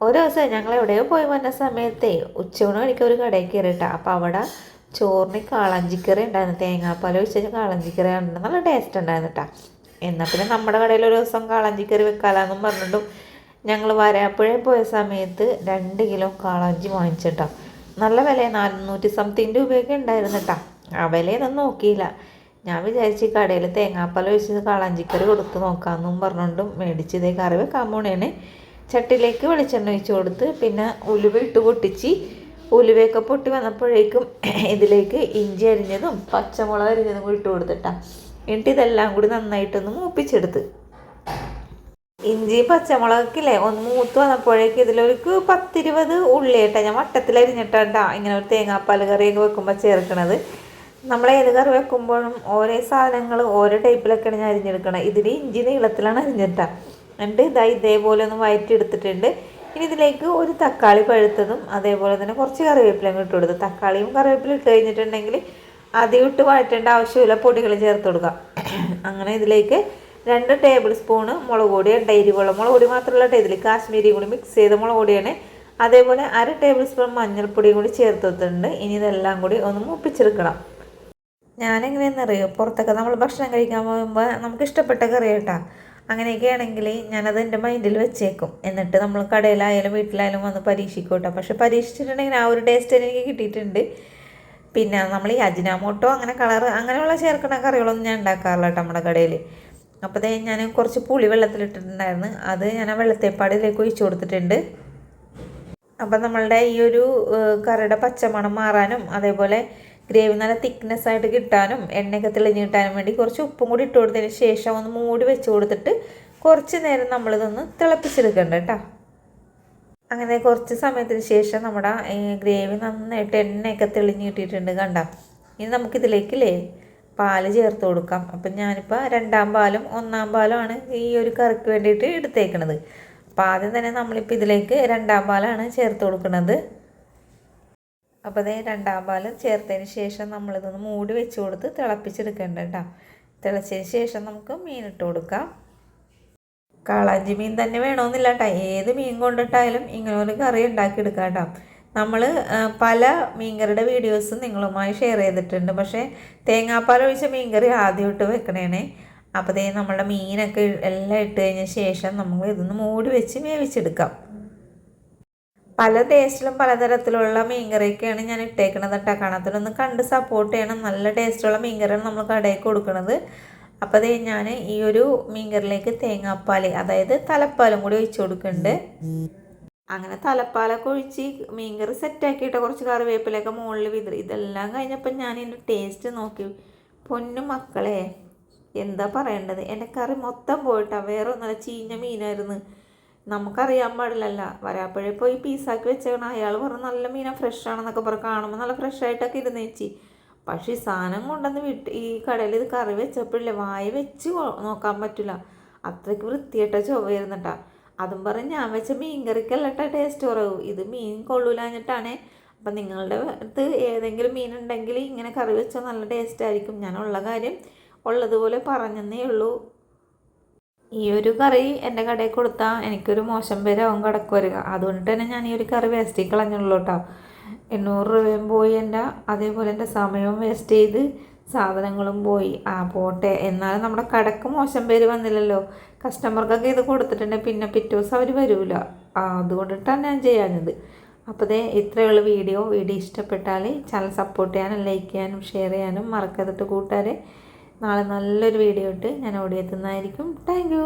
ഒരു ദിവസം ഞങ്ങൾ എവിടെയോ പോയി വന്ന സമയത്തെ ഉച്ചയൂണ് കഴിക്കാൻ ഒരു കടയിൽ കയറിയിട്ടാ. അപ്പോൾ അവിടെ ചോറിന് കാളഞ്ചിക്കറി ഉണ്ടായിരുന്നു. തേങ്ങാപ്പാൽ ഒഴിച്ച കാളഞ്ചിക്കറി ഉണ്ട് നല്ല ടേസ്റ്റ് ഉണ്ടായിരുന്നു കേട്ടോ എന്നാൽ പിന്നെ നമ്മുടെ കടയിൽ ഒരു ദിവസം കാളഞ്ചിക്കറി വെക്കാലാന്നും പറഞ്ഞിട്ടും ഞങ്ങൾ വരാപ്പുഴ പോയ സമയത്ത് രണ്ട് കിലോ കാളഞ്ചി വാങ്ങിച്ചിട്ടോ. നല്ല വില നാനൂറ്റി സംതിങ് രൂപയൊക്കെ ഉണ്ടായിരുന്നു കേട്ടോ ആ വിലയൊന്നും നോക്കിയില്ല. ഞാൻ വിചാരിച്ച് കടയിൽ തേങ്ങാപ്പാൽ ഒഴിച്ച് കാളാഞ്ചിക്കറി കൊടുത്ത് നോക്കാമെന്നും പറഞ്ഞുകൊണ്ടും മേടിച്ച് ഇതേ കറി വെക്കാൻ പോണേണ് ചട്ടിലേക്ക് വെളിച്ചെണ്ണ ഒഴിച്ച് കൊടുത്ത് പിന്നെ ഉലുവ ഇട്ട് പൊട്ടിച്ച് ഉലുവയൊക്കെ പൊട്ടി വന്നപ്പോഴേക്കും ഇതിലേക്ക് ഇഞ്ചി അരിഞ്ഞതും പച്ചമുളക് അരിഞ്ഞതും കൂടി ഇട്ട് കൊടുത്തിട്ടാ. എന്നിട്ട് ഇതെല്ലാം കൂടി നന്നായിട്ടൊന്ന് മൂപ്പിച്ചെടുത്ത്. ഇഞ്ചി പച്ചമുളകില്ലേ ഒന്ന് മൂത്ത് വന്നപ്പോഴേക്കും ഇതിലൊരു പത്തിരുപത് ഉള്ളിയേട്ടാ ഞാൻ വട്ടത്തിൽ അരിഞ്ഞിട്ടാ ഇങ്ങനെ ഒരു തേങ്ങാപ്പാൽ കറിയൊക്കെ വെക്കുമ്പോൾ ചേർക്കണത്. നമ്മൾ ഏത് കറി വെക്കുമ്പോഴും ഓരോ സാധനങ്ങൾ ഓരോ ടൈപ്പിലൊക്കെയാണ് ഞാൻ അരിഞ്ഞെടുക്കണത് ഇതിൽ ഇഞ്ചി നീളത്തിലാണ് അരിഞ്ഞിട്ടാ. എന്നിട്ട് ഇതായി ഇതേപോലെ ഒന്ന് വയറ്റിയെടുത്തിട്ടുണ്ട്. ഇനി ഇതിലേക്ക് ഒരു തക്കാളി പഴുത്തതും അതേപോലെ തന്നെ കുറച്ച് കറിവേപ്പിലയും ഇട്ട് കൊടുത്തു തക്കാളിയും കറിവേപ്പിലും ഇട്ട് കഴിഞ്ഞിട്ടുണ്ടെങ്കിൽ അധികം ഇട്ട് വഴറ്റേണ്ട ആവശ്യമില്ല. പൊടികൾ ചേർത്ത് കൊടുക്കാം. അങ്ങനെ ഇതിലേക്ക് രണ്ട് ടേബിൾ സ്പൂണ് മുളക് പൊടി എരിവുള്ള മുളക് പൊടി മാത്രമല്ല ഇതിൽ കാശ്മീരി കൂടി മിക്സ് ചെയ്ത മുളക് പൊടിയാണ്. അതേപോലെ അര ടേബിൾ സ്പൂൺ മഞ്ഞൾപ്പൊടിയും കൂടി ചേർത്ത് വെച്ചിട്ടുണ്ട് ഇനി ഇതെല്ലാം കൂടി ഒന്ന് മുപ്പിച്ചെടുക്കണം. ഞാനെങ്ങനെയെന്നറിയോ പുറത്തൊക്കെ നമ്മൾ ഭക്ഷണം കഴിക്കാൻ പോകുമ്പോൾ നമുക്ക് ഇഷ്ടപ്പെട്ട കറി കേട്ടാ. അങ്ങനെയൊക്കെ ആണെങ്കിൽ ഞാനത് എന്റെ മൈൻഡിൽ വെച്ചേക്കും. എന്നിട്ട് നമ്മൾ കടയിലായാലും വീട്ടിലായാലും വന്ന് പരീക്ഷിക്കൂട്ടോ. പക്ഷെ പരീക്ഷിച്ചിട്ടുണ്ടെങ്കിൽ ആ ഒരു ടേസ്റ്റ് എനിക്ക് കിട്ടിയിട്ടുണ്ട്. പിന്നെ നമ്മൾ ഈ അജിനാമോട്ടോ അങ്ങനെ കളർ അങ്ങനെയുള്ള ചേർക്കുന്ന കറികളൊന്നും ഞാൻ ഉണ്ടാക്കാറില്ല കേട്ടോ നമ്മുടെ കടയിൽ അപ്പോൾ ഞാൻ കുറച്ച് പുളി വെള്ളത്തിലിട്ടിട്ടുണ്ടായിരുന്നു. അത് ഞാൻ ആ വെള്ളത്തേപ്പാടിലേക്ക് ഒഴിച്ചു കൊടുത്തിട്ടുണ്ട്. അപ്പം നമ്മളുടെ ഈ ഒരു കറിയുടെ പച്ചമണം മാറാനും അതേപോലെ ഗ്രേവി നല്ല തിക്നെസ് ആയിട്ട് കിട്ടാനും എണ്ണയൊക്കെ തെളിഞ്ഞ് കിട്ടാനും വേണ്ടി കുറച്ച് ഉപ്പും കൂടി ഇട്ട് കൊടുത്തതിന് ശേഷം ഒന്ന് മൂടി വെച്ച് കൊടുത്തിട്ട് കുറച്ച് നേരം നമ്മളിതൊന്ന് തിളപ്പിച്ചെടുക്കണ്ട കേട്ടോ അങ്ങനെ കുറച്ച് സമയത്തിന് ശേഷം നമ്മുടെ ഗ്രേവി നന്നായിട്ട് എണ്ണയൊക്കെ തെളിഞ്ഞ് കിട്ടിയിട്ടുണ്ട് കണ്ട. ഇനി നമുക്കിതിലേക്കില്ലേ പാൽ ചേർത്ത് കൊടുക്കാം. അപ്പം ഞാനിപ്പോൾ രണ്ടാം പാലും ഒന്നാം പാലുമാണ് ഈ ഒരു കറിക്ക് വേണ്ടിയിട്ട് എടുത്തേക്കണത്. അപ്പോൾ ആദ്യം തന്നെ നമ്മളിപ്പോൾ ഇതിലേക്ക് രണ്ടാം പാലാണ് ചേർത്ത് കൊടുക്കുന്നത് അപ്പോൾ അതേ രണ്ടാം പാലും ചേർത്തതിന് ശേഷം നമ്മളിതൊന്ന് മൂടി വെച്ച് കൊടുത്ത് തിളപ്പിച്ചെടുക്കേണ്ട കേട്ടോ തിളച്ചതിന് ശേഷം നമുക്ക് മീൻ കൊടുക്കാം. കാളാഞ്ചി മീൻ തന്നെ വേണമെന്നില്ല കേട്ടോ ഏത് മീൻ കൊണ്ടിട്ടായാലും ഇങ്ങനെ ഒരു കറി ഉണ്ടാക്കിയെടുക്കാം കേട്ടോ നമ്മൾ പല മീൻകറിയുടെ വീഡിയോസ് നിങ്ങളുമായി ഷെയർ ചെയ്തിട്ടുണ്ട്. പക്ഷേ തേങ്ങാപ്പാൽ ഒഴിച്ച മീൻകറി ആദ്യമായിട്ട് വെക്കണേ അപ്പോൾ ദേ നമ്മളുടെ മീനൊക്കെ എല്ലാം ഇട്ട് കഴിഞ്ഞ ശേഷം നമ്മൾ ഇതൊന്ന് മൂടി വെച്ച് വേവിച്ചെടുക്കാം. പല ടേസ്റ്റിലും പലതരത്തിലുള്ള മീൻകറിയൊക്കെയാണ് ഞാൻ ഇട്ടേക്കണത് കേട്ടോ. കാണത്തിലൊന്ന് കണ്ട് സപ്പോർട്ട് ചെയ്യണം. നല്ല ടേസ്റ്റുള്ള മീൻകറിയാണ് നമ്മൾ കടയിൽ കൊടുക്കുന്നത് അപ്പോൾ അതേ ഞാൻ ഈ ഒരു മീൻകറിയിലേക്ക് തേങ്ങാപ്പാൽ അതായത് തലപ്പാലും കൂടി ഒഴിച്ചു കൊടുക്കുന്നുണ്ട് അങ്ങനെ തലപ്പാലൊക്കെ ഒഴിച്ച് മീൻകറി സെറ്റാക്കിയിട്ട് കുറച്ച് കറിവേപ്പിലൊക്കെ മുകളിൽ വിതറി. ഇതെല്ലാം കഴിഞ്ഞപ്പോൾ ഞാൻ എന്റെ ടേസ്റ്റ് നോക്കി. പൊന്നു മക്കളെ എന്താ പറയേണ്ടത്? എന്റെ കറി മൊത്തം പോയിട്ടാണ് വേറെ ഒന്നല്ല ചീഞ്ഞ മീനായിരുന്നു. നമുക്കറിയാൻ പാടില്ലല്ല. വരാപ്പോഴേ പോയി പീസാക്കി വെച്ചേക്കണം അയാൾ പറഞ്ഞു നല്ല മീന ഫ്രഷ് ആണെന്നൊക്കെ പറഞ്ഞു കാണുമ്പോൾ നല്ല ഫ്രഷ് ആയിട്ടൊക്കെ ഇരുന്ന് വെച്ചി പക്ഷേ ഈ സാധനം കൊണ്ടുവന്ന് വിട്ട് ഈ കടയിൽ ഇത് കറി വെച്ചപ്പോഴില്ലേ വായി വെച്ച് നോക്കാൻ പറ്റില്ല അത്രയ്ക്ക് വൃത്തിയായിട്ട ചൊവ്വയിരുന്നിട്ടാ അതും പറഞ്ഞ് ഞാൻ വെച്ച മീൻ കറിക്കല്ല കേട്ടോ ടേസ്റ്റ് കുറവ്. ഇത് മീൻ കൊള്ളൂലഞ്ഞിട്ടാണ്. അപ്പം നിങ്ങളുടെ അടുത്ത് ഏതെങ്കിലും മീൻ ഉണ്ടെങ്കിൽ ഇങ്ങനെ കറി വെച്ചാൽ നല്ല ടേസ്റ്റ് ആയിരിക്കും. ഞാൻ ഉള്ള കാര്യം ഉള്ളതുപോലെ പറഞ്ഞെന്നേ ഉള്ളൂ. ഈ ഒരു കറി എന്റെ കടയിൽ കൊടുത്താൽ എനിക്കൊരു മോശം പേരാവും കടക്ക് വരിക. അതുകൊണ്ട് തന്നെ ഞാൻ ഈ ഒരു കറി വേസ്റ്റ് കളഞ്ഞുള്ളൂ കേട്ടോ എണ്ണൂറ് രൂപയും പോയി എന്റെ അതേപോലെ എന്റെ സമയവും വേസ്റ്റ് ചെയ്ത് സാധനങ്ങളും പോയി. ആ പോട്ടെ. എന്നാലും നമ്മുടെ കടക്ക് മോശം പേര് വന്നില്ലല്ലോ. കസ്റ്റമർക്കൊക്കെ ഇത് കൊടുത്തിട്ടുണ്ടെങ്കിൽ പിന്നെ പിറ്റേ ദിവസം അവർ വരില്ല അതുകൊണ്ടിട്ടാണ് ഞാൻ ചെയ്യാഞ്ഞത്. അപ്പോൾ ദേ ഇത്രയുള്ള വീഡിയോ. വീഡിയോ ഇഷ്ടപ്പെട്ടാൽ ചാനൽ സപ്പോർട്ട് ചെയ്യാനും ലൈക്ക് ചെയ്യാനും ഷെയർ ചെയ്യാനും മറക്കരുത് കൂട്ടുകാരെ. നാളെ നല്ലൊരു വീഡിയോ ഇട്ട് ഞാൻ ഓടിയെത്തുന്നതായിരിക്കും താങ്ക്